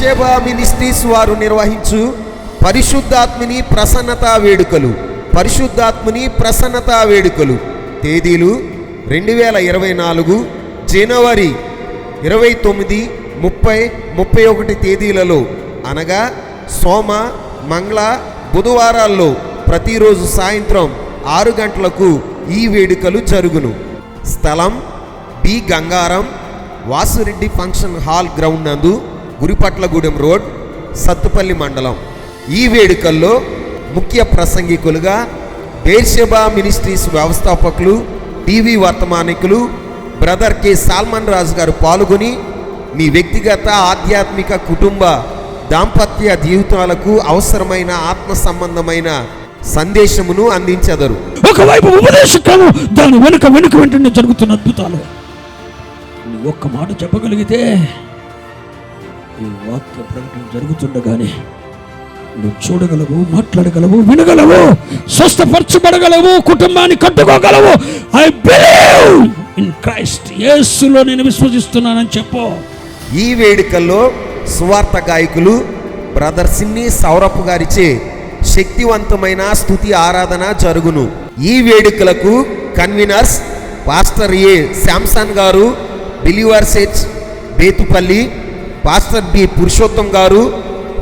బేర్షేబా ministries వారు నిర్వహించు. పరిశుద్ధాత్మిని ప్రసన్నతా వేడుకలు. పరిశుద్ధాత్మిని ప్రసన్నతా వేడుకలు. తేదీలు రెండు వేల ఇరవై నాలుగు జనవరి ఇరవై తొమ్మిది ముప్పై ముప్పై ఒకటి తేదీలలో. అనగా సోమ మంగళ బుధవారాల్లో ప్రతిరోజు సాయంత్రం ఆరు గంటలకు ఈ వేడుకలు జరుగును. స్థలం B Gangaram Vasureddy function hall ground నందు. గురిపట్లగూడెం రోడ్ సత్తుపల్లి మండలం. ఈ వేడుకల్లో ముఖ్య ప్రసంగికులుగా బేర్షెబా మినిస్ట్రీస్ వ్యవస్థాపకులు TV వర్తమానికులు brother K Solomon Raju garu పాల్గొని మీ వ్యక్తిగత ఆధ్యాత్మిక కుటుంబ దాంపత్య జీవితాలకు అవసరమైన ఆత్మ సంబంధమైన సందేశమును అందించెదరు. ఒకవైపు ఉపదేశక్రమం దాని వెనుక వెనుక వెంటనే జరుగుతున్న అద్భుతాలు. నువ్వు ఒక్క మాట చెప్పగలిగితే ఈ వాక్య ప్రకటన జరుగుతుండగానే నువ్వు చూడగలవు మాట్లాడగలవు వినగలవు స్వస్థపరచబడగలవు కుటుంబాన్ని కట్టుకోగలవు. ఐ బిలీవ్ ఇన్ క్రైస్ట్ యేసులో నేను విశ్వసిస్తున్నానని చెప్పు. ఈ వేడుకల్లో సువార్త గాయకులు బ్రదర్ సిన్ని సౌరప్ గారిచే శక్తివంతమైన స్థుతి ఆరాధన జరుగును. ఈ వేడుకలకు conveners pastor A Samson garu బిలీవర్సెచ్ Bethupalli pastor B Purushottam garu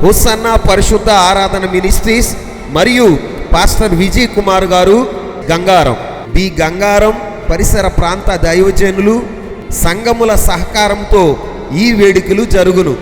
Hosanna పరిశుద్ధ ఆరాధన మినిస్ట్రీస్ మరియు పాస్టర్ విజయ్ కుమార్ గారు గంగారం. బి గంగారం పరిసర ప్రాంత దైవజనులు సంఘముల సహకారంతో ఈ వేడుకలు జరుగును.